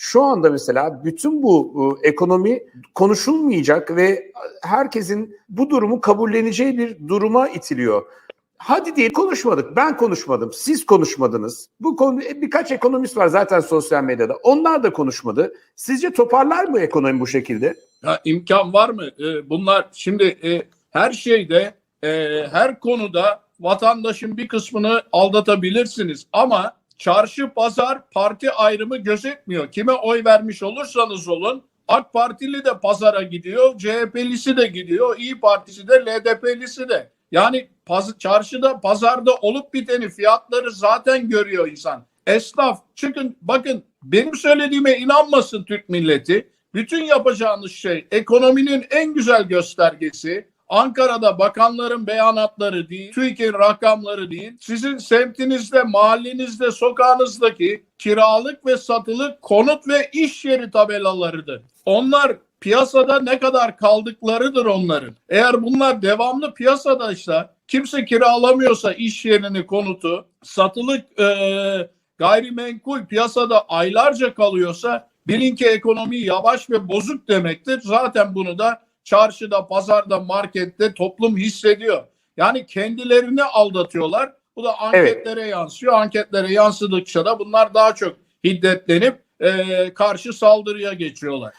Şu anda mesela bütün bu e, ekonomi konuşulmayacak ve herkesin bu durumu kabulleneceği bir duruma itiliyor. Hadi diye konuşmadık. Ben konuşmadım. Siz konuşmadınız. Bu konu e, birkaç ekonomist var zaten sosyal medyada. Onlar da konuşmadı. Sizce toparlar mı ekonomi bu şekilde? Ya imkan var mı? Ee, bunlar şimdi e, her şeyde e, her konuda vatandaşın bir kısmını aldatabilirsiniz ama çarşı pazar parti ayrımı gözetmiyor. Kime oy vermiş olursanız olun AK Partili de pazara gidiyor, CHP'lisi de gidiyor, İyi Partisi de, LDP'lisi de. Yani paz- çarşıda, pazarda olup biteni fiyatları zaten görüyor insan. Esnaf çıkın bakın benim söylediğime inanmasın Türk milleti. Bütün yapacağınız şey ekonominin en güzel göstergesi Ankara'da bakanların beyanatları değil, TÜİK'in rakamları değil, sizin semtinizde, mahallenizde, sokağınızdaki kiralık ve satılık konut ve iş yeri tabelalarıdır. Onlar piyasada ne kadar kaldıklarıdır onların. Eğer bunlar devamlı piyasadaysa, kimse kiralamıyorsa iş yerini, konutu, satılık e, gayrimenkul piyasada aylarca kalıyorsa bilin ki ekonomi yavaş ve bozuk demektir. Zaten bunu da çarşıda, pazarda, markette toplum hissediyor. Yani kendilerini aldatıyorlar. Bu da anketlere yansıyor. Anketlere yansıdıkça da bunlar daha çok hiddetlenip e, karşı saldırıya geçiyorlar.